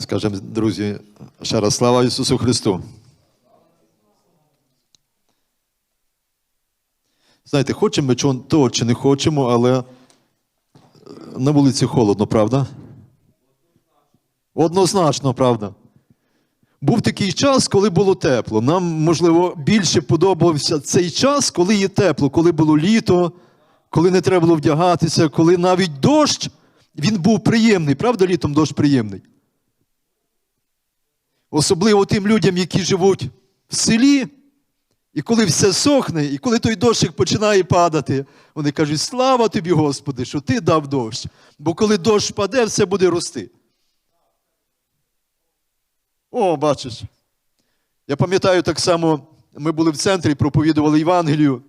Скажемо, друзі, ще раз слава Ісусу Христу. Знаєте, хочемо ми того чи не хочемо, але на вулиці холодно, правда? Однозначно, правда. Був такий час, коли було тепло. Нам, можливо, більше подобався цей час, коли є тепло, коли було літо, коли не треба було вдягатися, коли навіть дощ він був приємний. Правда, літом дощ приємний? Особливо тим людям, які живуть в селі, і коли все сохне, і коли той дощик починає падати, вони кажуть: слава тобі, Господи, що ти дав дощ. Бо коли дощ паде, все буде рости. О, бачиш. Я пам'ятаю так само, ми були в центрі, проповідували Євангелію.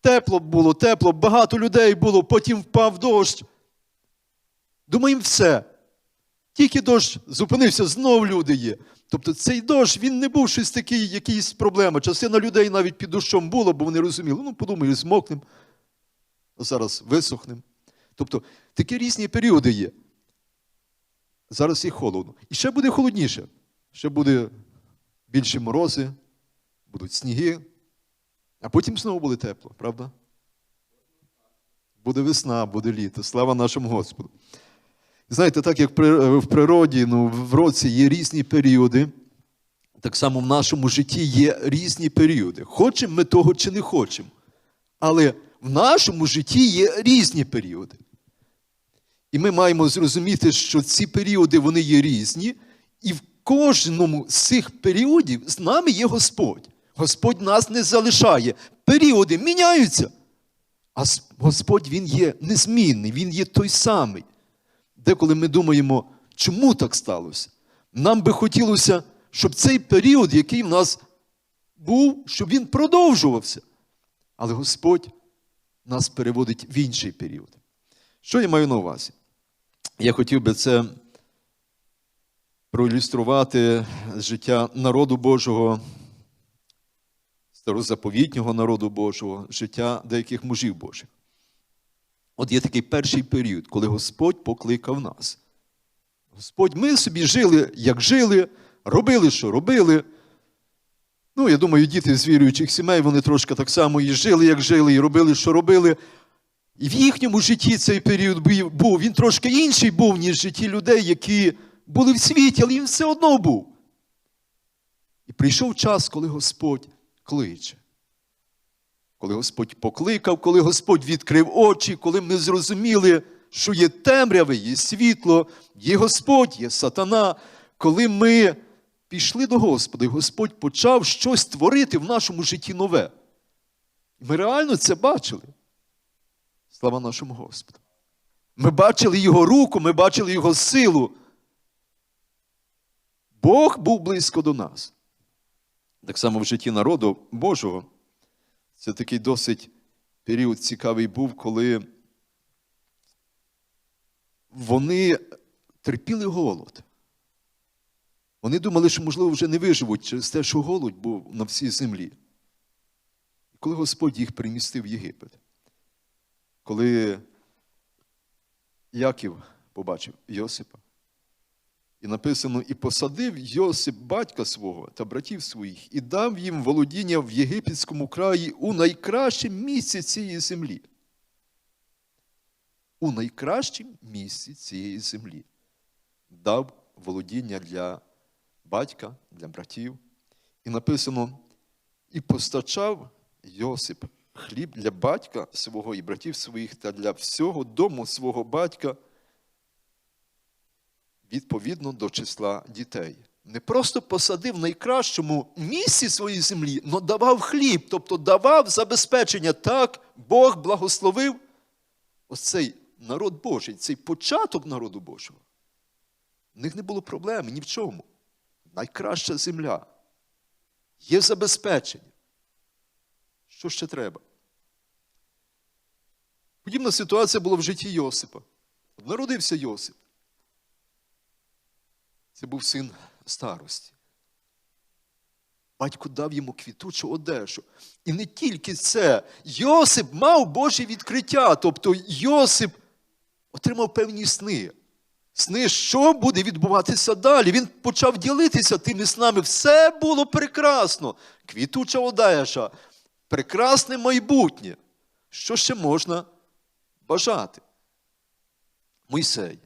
Тепло було, тепло, багато людей було, потім впав дощ. Думаємо, все. Тільки дощ зупинився, знов люди є. Тобто цей дощ, він не був щось такий, якийсь проблема. Частина людей навіть під дощом було, бо вони розуміли, ну, подумаю, змокнем, а зараз висохнем. Тобто такі різні періоди є. Зараз і холодно. І ще буде холодніше. Ще буде більші морози, будуть сніги, а потім знову буде тепло, правда? Буде весна, буде літо. Слава нашому Господу. Знаєте, так як в природі, ну, в році є різні періоди, так само в нашому житті є різні періоди. Хочемо ми того чи не хочемо. Але в нашому житті є різні періоди. І ми маємо зрозуміти, що ці періоди вони є різні, і в кожному з цих періодів з нами є Господь. Господь нас не залишає. Періоди міняються. А Господь Він є незмінний, Він є той самий. Деколи ми думаємо, чому так сталося? Нам би хотілося, щоб цей період, який в нас був, щоб він продовжувався. Але Господь нас переводить в інший період. Що я маю на увазі? Я хотів би це проілюструвати життя народу Божого, старозаповітнього народу Божого, життя деяких мужів Божих. От є такий перший період, коли Господь покликав нас. Господь, ми собі жили, як жили, робили, що робили. Ну, я думаю, діти з віруючих сімей, вони трошки так само і жили, як жили, і робили, що робили. І в їхньому житті цей період був, він трошки інший був, ніж в житті людей, які були в світі, але він все одно був. І прийшов час, коли Господь кличе. Коли Господь покликав, коли Господь відкрив очі, коли ми зрозуміли, що є темряви, є світло, є Господь, є сатана, коли ми пішли до Господа, і Господь почав щось творити в нашому житті нове. Ми реально це бачили. Слава нашому Господу. Ми бачили Його руку, ми бачили Його силу. Бог був близько до нас. Так само в житті народу Божого. Це такий досить період цікавий був, коли вони терпіли голод. Вони думали, що, можливо, вже не виживуть через те, що голод був на всій землі. І коли Господь їх примістив в Єгипет, коли Яків побачив Йосипа, і написано: і посадив Йосип батька свого та братів своїх, і дав їм володіння в єгипетському краї у найкращому місці цієї землі. У найкращому місці цієї землі дав володіння для батька, для братів. І написано: і постачав Йосип хліб для батька свого і братів своїх та для всього дому свого батька відповідно до числа дітей. Не просто посадив в найкращому місці своєї землі, але давав хліб, тобто давав забезпечення. Так Бог благословив ось цей народ Божий, цей початок народу Божого. В них не було проблеми ні в чому. Найкраща земля. Є забезпечення. Що ще треба? Подібна ситуація була в житті Йосипа. Народився Йосип. Це був син старості. Батько дав йому квітучу одежу. І не тільки це. Йосип мав Боже відкриття. Тобто Йосип отримав певні сни. сни, що буде відбуватися далі. Він почав ділитися тими снами. Все було прекрасно. Квітуча одежа, прекрасне майбутнє. Що ще можна бажати? Мойсей.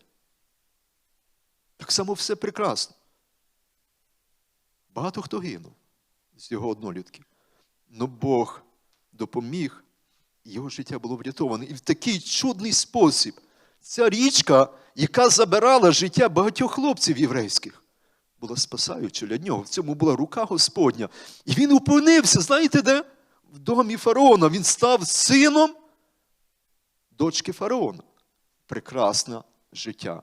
Так само все прекрасно. Багато хто гинув з його однолюдків. Но Бог допоміг, його життя було врятоване. І в такий чудний спосіб ця річка, яка забирала життя багатьох хлопців єврейських, була спасаюча для нього. В цьому була рука Господня. І він опинився, знаєте де? В домі фараона. Він став сином дочки фараона. Прекрасне життя.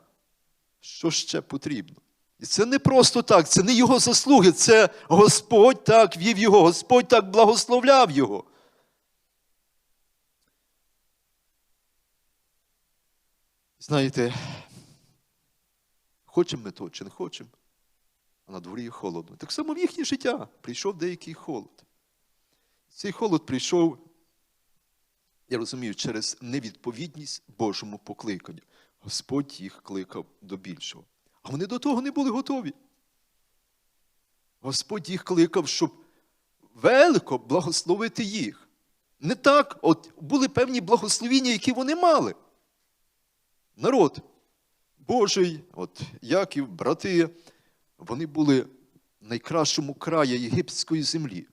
Що ще потрібно? І це не просто так, це не його заслуги, це Господь так вів його, Господь так благословляв його. Знаєте, хочемо ми то чи не хочемо, а на дворі холодно. Так само в їхнє життя прийшов деякий холод. Цей холод прийшов, я розумію, через невідповідність Божому покликанню. Господь їх кликав до більшого. А вони до того не були готові. Господь їх кликав, щоб велико благословити їх. Не так, от були певні благословіння, які вони мали. Народ Божий, от Яків, брати, вони були в найкращому краї єгипетської землі.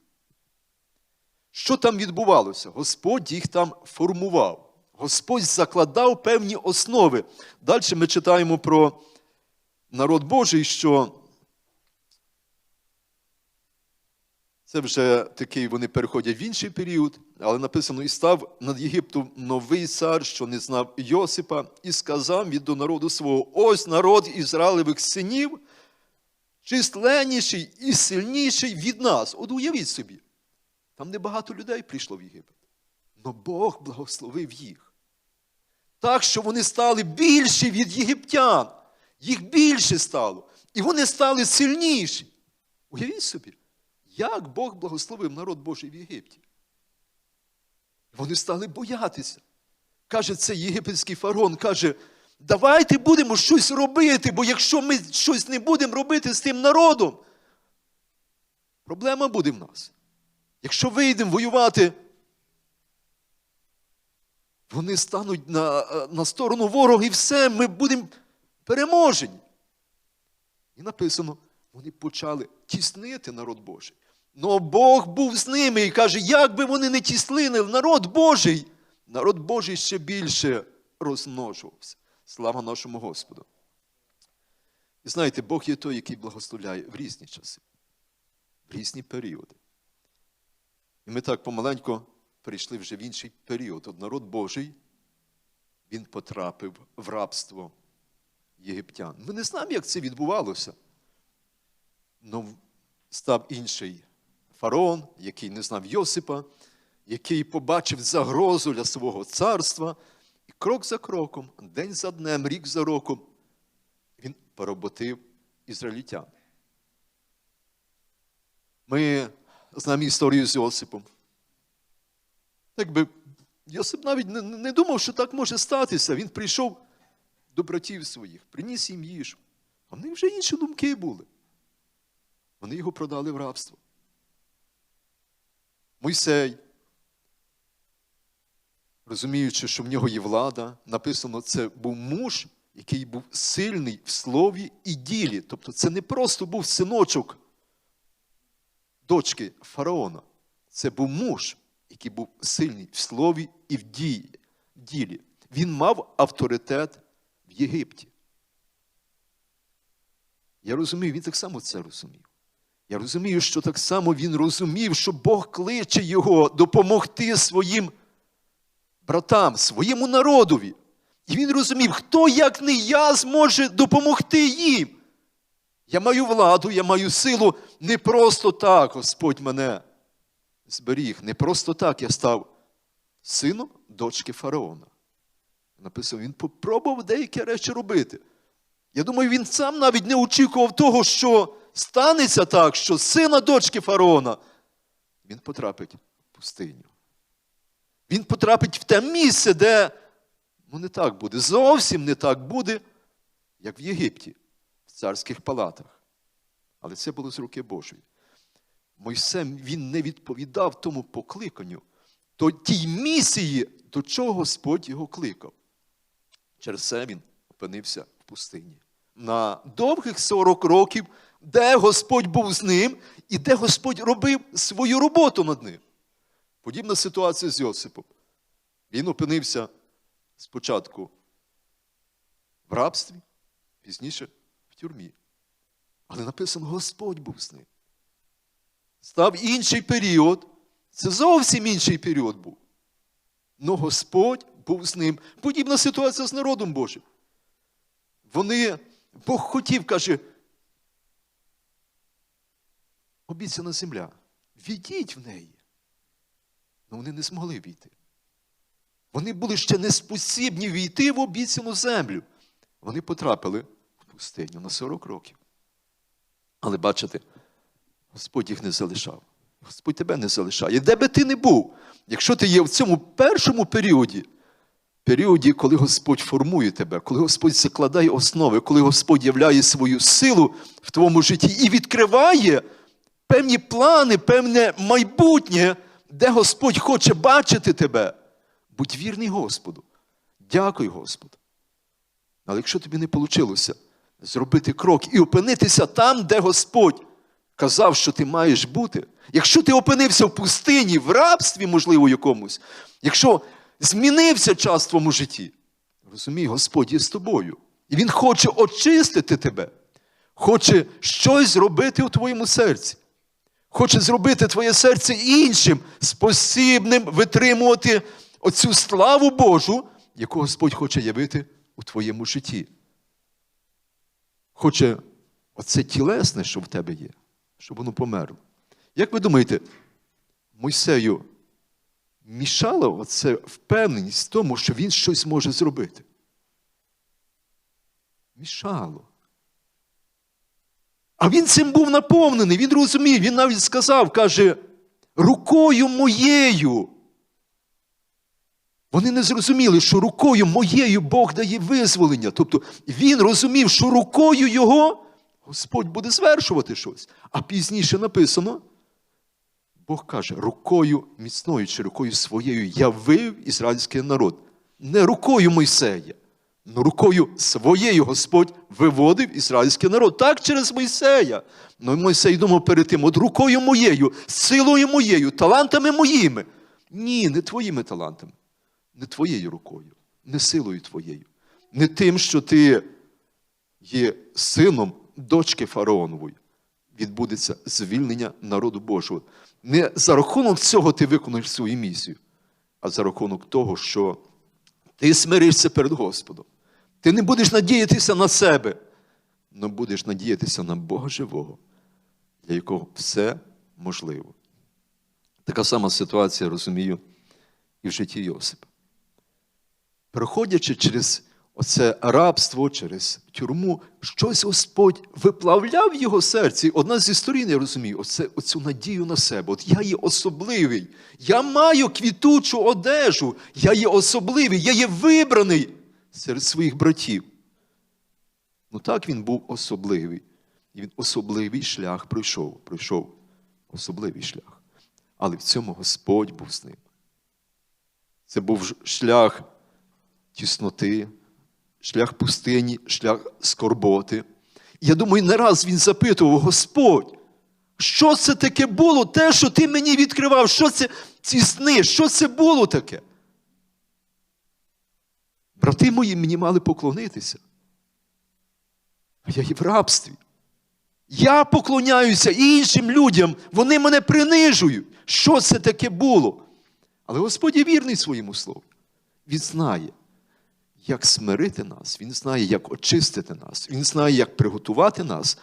Що там відбувалося? Господь їх там формував. Господь закладав певні основи. Далі ми читаємо про народ Божий, що це вже такий, вони переходять в інший період, але написано: і став над Єгиптом новий цар, що не знав Йосипа, і сказав він до народу свого: ось народ Ізраїлевих синів, численніший і сильніший від нас. От уявіть собі, там небагато людей прийшло в Єгипет. Но Бог благословив їх. Так, що вони стали більші від єгиптян. Їх більше стало. І вони стали сильніші. Уявіть собі, як Бог благословив народ Божий в Єгипті. Вони стали боятися. Каже цей єгипетський фарон, каже, давайте будемо щось робити, бо якщо ми щось не будемо робити з тим народом, проблема буде в нас. Якщо вийдемо воювати, вони стануть на, на сторону ворога і все, ми будемо переможені. І написано, вони почали тіснити народ Божий. Но Бог був з ними і каже, як би вони не тіснили народ Божий, народ Божий ще більше розмножувався. Слава нашому Господу. І знаєте, Бог є той, який благословляє в різні часи, в різні періоди. І ми так помаленько перейшли вже в інший період. От народ Божий, він потрапив в рабство єгиптян. Ми не знаємо, як це відбувалося. Ну, став інший фараон, який не знав Йосипа, який побачив загрозу для свого царства. І крок за кроком, день за днем, рік за роком, він пороботив ізраїльтян. Ми знаємо історію з Йосипом. Якби Йосип навіть не, не думав, що так може статися. Він прийшов до братів своїх, приніс їм їжу. А в них вже інші думки були. Вони його продали в рабство. Мойсей, розуміючи, що в нього є влада, написано, це був муж, який був сильний в слові і ділі. Тобто це не просто був синочок дочки фараона. Це був муж, який був сильний в слові і в дії, ділі. Він мав авторитет в Єгипті. Я розумію, він так само це розумів. Я розумію, що так само він розумів, що Бог кличе його допомогти своїм братам, своєму народові. І він розумів, хто, як не я, зможе допомогти їм. Я маю владу, я маю силу. Не просто так Господь мене зберіг. Не просто так я став сином дочки фараона. Написано, він попробував деякі речі робити. Я думаю, він сам навіть не очікував того, що станеться так, що сина дочки фараона, він потрапить в пустиню. Він потрапить в те місце, де ну не так буде. Зовсім не так буде, як в Єгипті, в царських палатах. Але це було з руки Божої. Мойсей він не відповідав тому покликанню, то тій місії, до чого Господь його кликав. Через це він опинився в пустині. На довгих 40 років, де Господь був з ним і де Господь робив свою роботу над ним. Подібна ситуація з Йосипом. Він опинився спочатку в рабстві, пізніше в тюрмі. Але написано, Господь був з ним. Став інший період. Це зовсім інший період був. Но Господь був з ним. Подібна ситуація з народом Божим. Вони, Бог хотів, каже, обіцяна земля, війдіть в неї. Але вони не змогли війти. Вони були ще не спосібні війти в обіцяну землю. Вони потрапили в пустиню на 40 років. Але бачите, Господь їх не залишав. Господь тебе не залишає. Де би ти не був, якщо ти є в цьому першому періоді, періоді, коли Господь формує тебе, коли Господь закладає основи, коли Господь являє свою силу в твоєму житті і відкриває певні плани, певне майбутнє, де Господь хоче бачити тебе, будь вірний Господу. Дякуй Господу. Але якщо тобі не вийшло зробити крок і опинитися там, де Господь казав, що ти маєш бути, якщо ти опинився в пустині, в рабстві, можливо, якомусь, якщо змінився час в твоєму житті, розумій, Господь є з тобою. І Він хоче очистити тебе, хоче щось зробити у твоєму серці. Хоче зробити твоє серце іншим, спосібним витримувати оцю славу Божу, яку Господь хоче явити у твоєму житті. Хоче оце тілесне, що в тебе є, щоб воно померло. Як ви думаєте, Мойсею мішала оце впевненість в тому, що він щось може зробити? Мішало. А він цим був наповнений, він розумів, він навіть сказав, каже, рукою моєю. Вони не зрозуміли, що рукою моєю Бог дає визволення. Тобто він розумів, що рукою його Господь буде звершувати щось. А пізніше написано, Бог каже, рукою міцною чи рукою своєю я вивів ізраїльський народ. Не рукою Мойсея, але рукою своєю Господь виводив ізраїльський народ. Так через Мойсея. Ну і Мойсей думав перед тим, от рукою моєю, силою моєю, талантами моїми. Ні, не твоїми талантами, не твоєю рукою, не силою твоєю, не тим, що ти є сином дочки фараонової. Відбудеться звільнення народу Божого. Не за рахунок цього ти виконуєш свою місію, а за рахунок того, що ти смиришся перед Господом. Ти не будеш надіятися на себе, але будеш надіятися на Бога живого, для якого все можливо. Така сама ситуація, розумію, і в житті Йосипа. Проходячи через оце рабство, через тюрму, щось Господь виплавляв в його серці. Одна зі сторін, я розумію, оце, оцю надію на себе. От я є особливий, я маю квітучу одежу, я є особливий, я є вибраний серед своїх братів. Ну так він був особливий. І він особливий шлях пройшов. Пройшов особливий шлях. Але в цьому Господь був з ним. Це був шлях тісноти, шлях пустині, шлях скорботи. Я думаю, не раз він запитував, Господь, що це таке було, те, що ти мені відкривав, що це ці сни, що це було таке? Брати мої мені мали поклонитися. А я є в рабстві. Я поклоняюся іншим людям, вони мене принижують. Що це таке було? Але Господь є вірний своєму слову. Він знає, як смирити нас, Він знає, як очистити нас, Він знає, як приготувати нас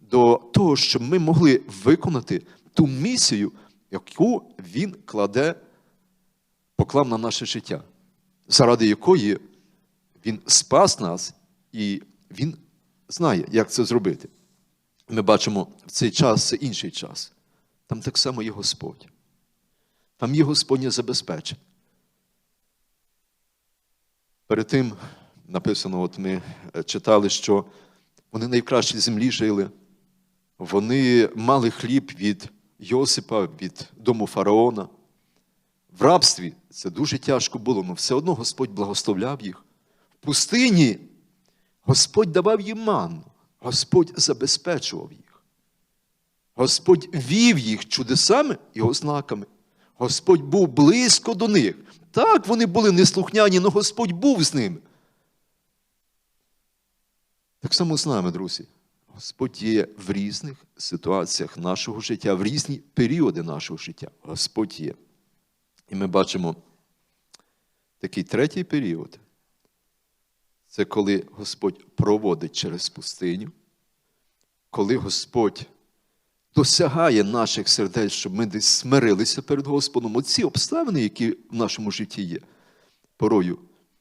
до того, щоб ми могли виконати ту місію, яку Він кладе, поклав на наше життя, заради якої Він спас нас і Він знає, як це зробити. Ми бачимо, в цей час це інший час. Там так само є Господь. Там є Господнє забезпечення. Перед тим, написано, от ми е, читали, що вони на найкращій землі жили, вони мали хліб від Йосипа, від дому фараона. В рабстві це дуже тяжко було, але все одно Господь благословляв їх. В пустині Господь давав їм манну, Господь забезпечував їх. Господь вів їх чудесами і ознаками. Господь був близько до них. Так, вони були неслухняні, але Господь був з ними. Так само з нами, друзі. Господь є в різних ситуаціях нашого життя, в різні періоди нашого життя. Господь є. І ми бачимо такий третій період. Це коли Господь проводить через пустиню, коли Господь досягає наших сердець, щоб ми десь смирилися перед Господом. Оці обставини, які в нашому житті є, порою.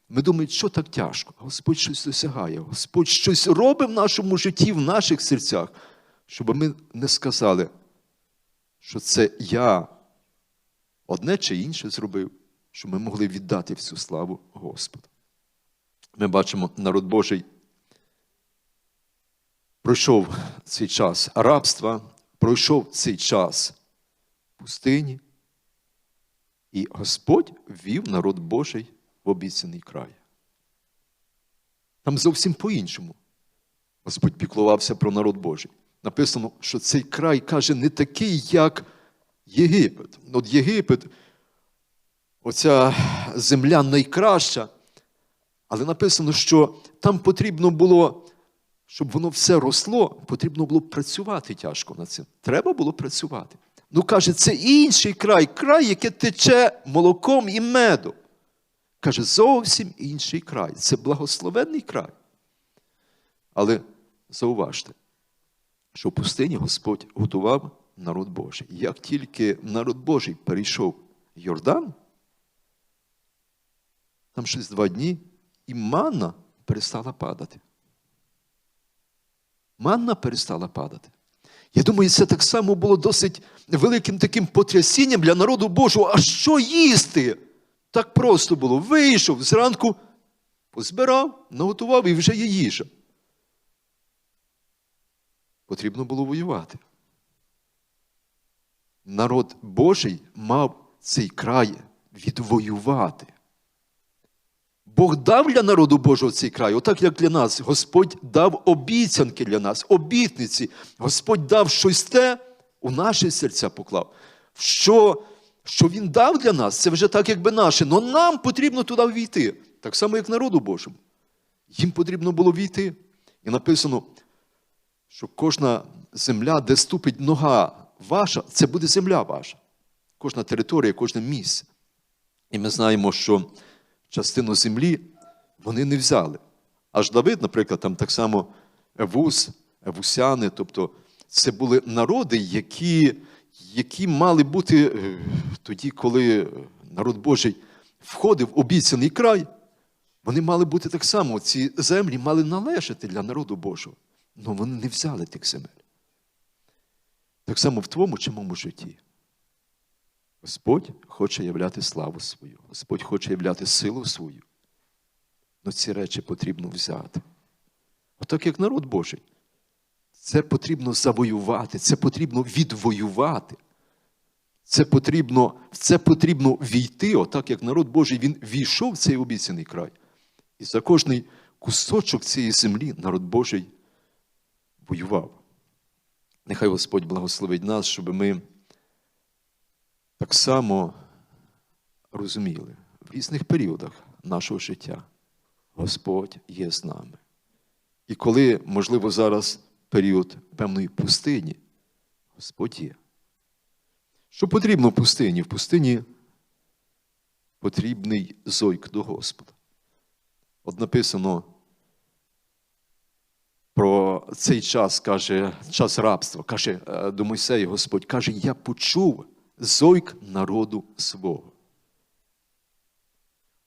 Ми думаємо, що так тяжко. Господь щось досягає, Господь щось робить в нашому житті, в наших серцях, щоб ми не сказали, що це я одне чи інше зробив, щоб ми могли віддати всю славу Господу. Ми бачимо, народ Божий пройшов цей час рабства, пройшов цей час пустині, і Господь ввів народ Божий в обіцяний край. Там зовсім по-іншому. Господь піклувався про народ Божий. Написано, що цей край каже не такий, як Єгипет. От Єгипет, оця земля найкраща, але написано, що там потрібно було, щоб воно все росло, потрібно було працювати тяжко над цим. Треба було працювати. Ну, каже, це інший край, край, яке тече молоком і медом. Каже, зовсім інший край. Це благословенний край. Але зауважте, що в пустині Господь готував народ Божий. Як тільки народ Божий перейшов Йордан, там щось два дні, і манна перестала падати. Манна перестала падати. Я думаю, це так само було досить великим таким потрясінням для народу Божого. А що їсти? Так просто було. Вийшов зранку, позбирав, наготував і вже є їжа. Потрібно було воювати. Народ Божий мав цей край відвоювати. Бог дав для народу Божого цей край, отак як для нас. Господь дав обіцянки для нас, обітниці. Господь дав щось те, у наші серця поклав. Що що Він дав для нас, це вже так, якби наше. Але нам потрібно туди війти. Так само, як народу Божому. Їм потрібно було війти. І написано, що кожна земля, де ступить нога ваша, це буде земля ваша. Кожна територія, кожне місце. І ми знаємо, що частину землі вони не взяли. Аж Давид, наприклад, там так само Евус, Евусяни, тобто це були народи, які які мали бути е, тоді, коли народ Божий входив в обіцяний край, вони мали бути так само, ці землі мали належати для народу Божого. Але вони не взяли тих земель. Так само в твоєму чи моєму житті. Господь хоче являти славу свою, Господь хоче являти силу свою. Але ці речі потрібно взяти. Отак, як народ Божий. Це потрібно завоювати, це потрібно відвоювати. Це потрібно, В це потрібно війти, отак як народ Божий він війшов в цей обіцяний край. І за кожний кусочок цієї землі народ Божий воював. Нехай Господь благословить нас, щоб ми так само розуміли в різних періодах нашого життя Господь є з нами. І коли, можливо, зараз період певної пустині, Господь є. Що потрібно в пустині? В пустині потрібний зойк до Господа. От написано про цей час, каже, час рабства, каже е, до Мойсея Господь, каже, я почув зойк народу свого.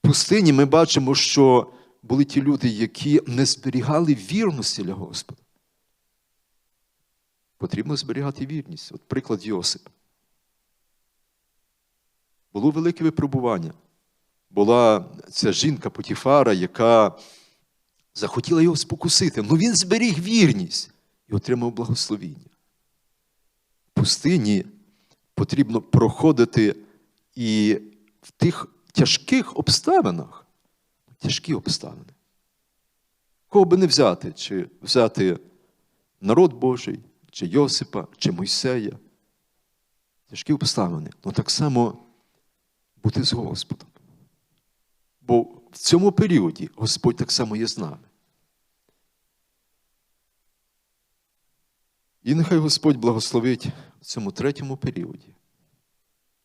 В пустині ми бачимо, що були ті люди, які не зберігали вірності для Господа. Потрібно зберігати вірність. От приклад Йосипа. Було велике випробування. Була ця жінка Потіфара, яка захотіла його спокусити. Ну він зберіг вірність і отримав благословіння. В пустині потрібно проходити і в тих тяжких обставинах, тяжкі обставини. Кого би не взяти, чи взяти народ Божий, чи Йосипа, чи Мойсея. Тяжкі обставини. Ну так само бути з Господом. Бо в цьому періоді Господь так само є з нами. І нехай Господь благословить цьому третьому періоді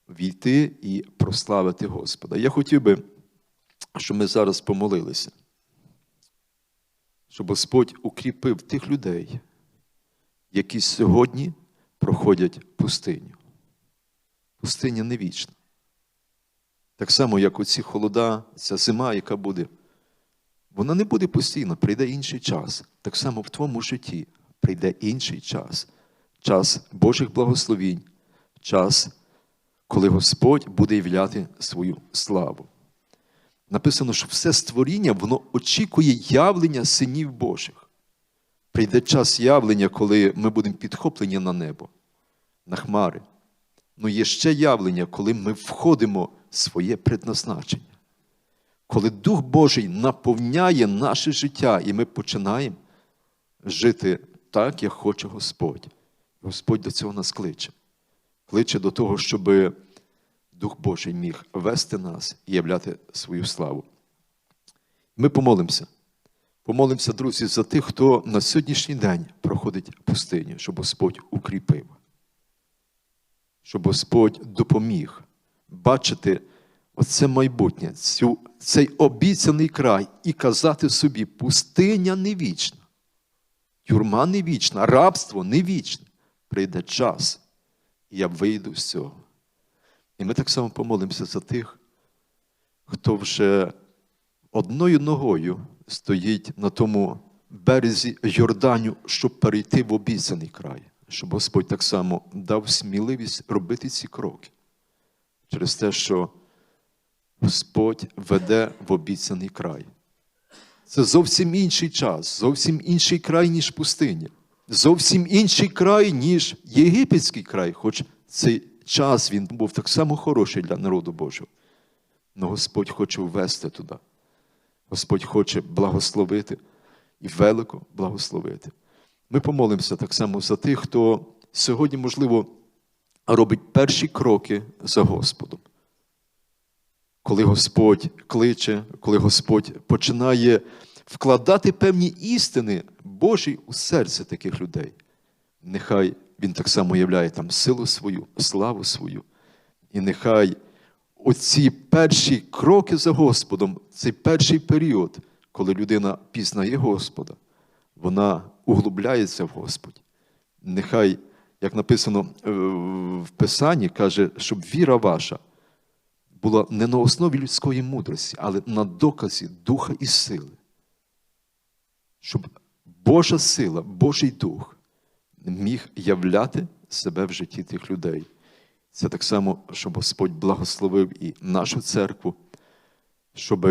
війти і прославити Господа. Я хотів би, щоб ми зараз помолилися, щоб Господь укріпив тих людей, які сьогодні проходять пустиню. Пустиня не вічна. Так само, як оці холода, ця зима, яка буде, вона не буде постійно, прийде інший час. Так само в твоєму житті прийде інший час. Час Божих благословінь, час, коли Господь буде являти свою славу. Написано, що все створіння воно очікує явлення синів Божих. Прийде час явлення, коли ми будемо підхоплені на небо, на хмари. Ну є ще явлення, коли ми входимо в своє предназначення. Коли Дух Божий наповняє наше життя, і ми починаємо жити так, як хоче Господь. Господь до цього нас кличе. Кличе до того, щоб Дух Божий міг вести нас і являти свою славу. Ми помолимося. Помолимося, друзі, за тих, хто на сьогоднішній день проходить пустиню, щоб Господь укріпив, щоб Господь допоміг бачити оце майбутнє, цю, цей обіцяний край і казати собі, пустиня не вічна, тюрма не вічна, рабство не вічне. Прийде час, і я вийду з цього. І ми так само помолимося за тих, хто вже одною ногою стоїть на тому березі Йорданю, щоб перейти в обіцяний край, щоб Господь так само дав сміливість робити ці кроки через те, що Господь веде в обіцяний край. Це зовсім інший час, зовсім інший край, ніж пустиня, зовсім інший край, ніж єгипетський край, хоч цей час він був так само хороший для народу Божого. Але Господь хоче ввести туди. Господь хоче благословити і велико благословити. Ми помолимося так само за тих, хто сьогодні, можливо, робить перші кроки за Господом. Коли Господь кличе, коли Господь починає вкладати певні істини Божі у серце таких людей, нехай Він так само являє там силу свою, славу свою. І нехай оці перші кроки за Господом, цей перший період, коли людина пізнає Господа, вона углубляється в Господі. Нехай, як написано е, в Писанні, каже, щоб віра ваша була не на основі людської мудрості, але на доказі духа і сили. Щоб Божа сила, Божий дух міг являти себе в житті тих людей. Це так само, щоб Господь благословив і нашу церкву, щоб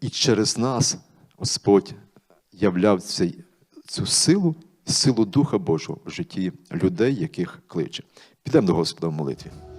і через нас Господь являв цей, цю силу, силу Духа Божого в житті людей, яких кличе. Підемо до Господа в молитві.